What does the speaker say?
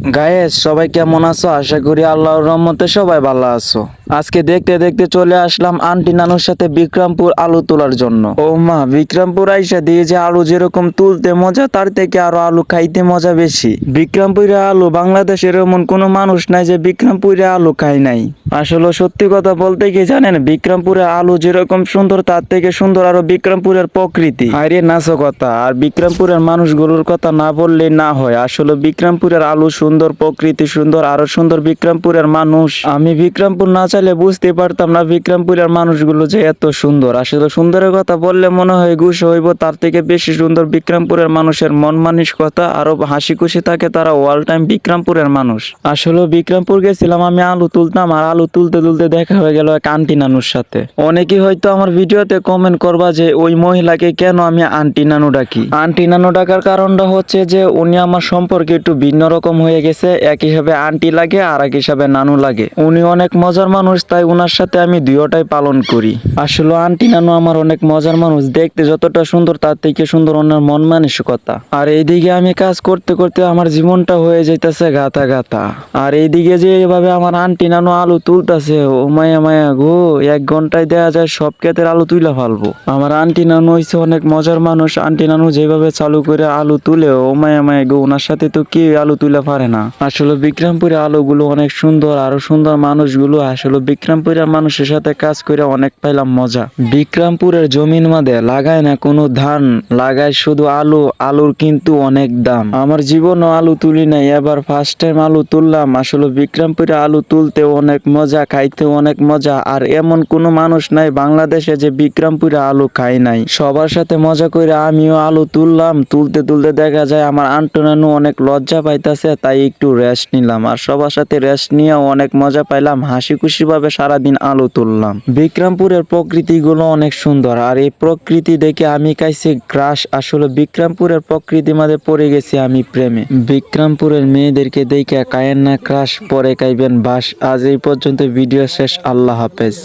Guys সবাই কেমন আছো? আশা করি আল্লাহর রহমতে সবাই ভালো আছো। আজকে দেখতে দেখতে চলে আসলাম আন্টি নানুর সাথে বিক্রমপুর আলু তোলার জন্য। ও মা বিক্রমপুর আইসা দিয়ে যে আলু যেরকম তুলতে মজা তার থেকে আরও আলু খাইতে মজা বেশি। বিক্রমপুরে আলু বাংলাদেশের এমন কোনো মানুষ নাই যে বিক্রমপুরে আলু খায় নাই। আসলে সত্যি কথা বলতে কি জানেন বিক্রমপুরে আলু যেরকম সুন্দর তার থেকে সুন্দর আরও বিক্রমপুরের প্রকৃতি। আরে নাচো কথা আর বিক্রমপুরের মানুষগুলোর কথা না বললে না হয়। আসলে বিক্রমপুরের আলু সুন্দর প্রকৃতি, সুন্দর আরও সুন্দর বিক্রমপুরের মানুষ। আমি বিক্রমপুর না চাইলে বুঝতে পারতাম না বিক্রমপুরের মানুষগুলো যে এত সুন্দর। আসলে সুন্দরের কথা বললে মনে হয় ঘুষ হইব, তার থেকে বেশি সুন্দর বিক্রমপুরের মানুষের মন মানসিকতা আরও হাসি খুশি থাকে তারা অল টাইম বিক্রমপুরের মানুষ। আসলে বিক্রমপুর গেছিলাম আমি আলু তুলতাম আর আলু তুলতে তুলতে দেখা হয়ে গেল এক আন্টি নানুর সাথে। অনেকেই হয়তো আমার ভিডিওতে কমেন্ট করবা যে ওই মহিলাকে কেন আমি আন্টি নানু ডাকি? আন্টি নানু ডাকার কারণটা হচ্ছে যে উনি আমার সম্পর্কে একটু ভিন্ন রকম হয়ে গেছে এক হিসাবে আন্টি লাগে আর এক হিসাবে নানু লাগে। উনি অনেক মজার মানুষ, তাই উনার সাথে আমি দুইটাই পালন করি। আসলে আন্টি নানু আমার অনেক মজার মানুষ। দেখতে যতটা সুন্দর, তার থেকে সুন্দর ওনার মন মানসিকতা। আর এইদিকে আমি কাজ করতে করতে আমার জীবনটা হয়ে যাইতেছে গাথা গাথা। আর এইদিকে যে এভাবে আমার আন্টি নানু আলু তুলতাছে, ও মায়া মায়া গো, এক ঘন্টায় দেয়া যায়, সব ক্ষেতের আলু তুলে ফেলব। আমার আন্টি নানু হইছে অনেক মজার মানুষ। আন্টি নানু যেভাবে চালু করে আলু তুলে, ও মায়া মায়া গো ওনার সাথে তো কেউ আলু তুলে পারে না। আসলে বিক্রমপুরে আলুগুলো অনেক সুন্দর, আরও সুন্দর মানুষগুলো। আসলে বিক্রমপুরের মানুষের সাথে কাজ করে অনেক পাইলাম মজা। বিক্রমপুরের জমির মাঝে লাগায় না কোনো ধান, লাগায় শুধু আলু, আলুর কিন্তু অনেক দাম। আমার জীবনও আলু তুলি নাই, এবার ফার্স্ট টাইম আলু তুললাম। আসলে বিক্রমপুরে আলু তুলতে অনেক মজা, খাইতে অনেক মজা, আর এমন কোনো মানুষ নাই বাংলাদেশে যে বিক্রমপুরে আলু খাই নাই। সবার সাথে মজা করে আমিও আলু তুললাম। তুলতে তুলতে দেখা যায় আমার আন্টনানু অনেক লজ্জা পাইতাছে, তাই একটু রেস্ট নিলাম। আর সবার সাথে রেস্ট নিয়েও অনেক মজা পাইলাম। হাসি খুশি ভাবে সারাদিন আলো তুললাম। বিক্রমপুরের প্রকৃতি গুলো অনেক সুন্দর। আর এই প্রকৃতি দেখে আমি কাইছি ক্রাশ আসলে বিক্রমপুরের প্রকৃতি মাঝে পড়ে গেছি আমি প্রেমে। বিক্রমপুরের মেয়েদেরকে দেখে কায়েন না ক্রাশ পরে কাইবেন বাস। আজ এই পর্যন্ত ভিডিও শেষ। আল্লাহ হাফেজ।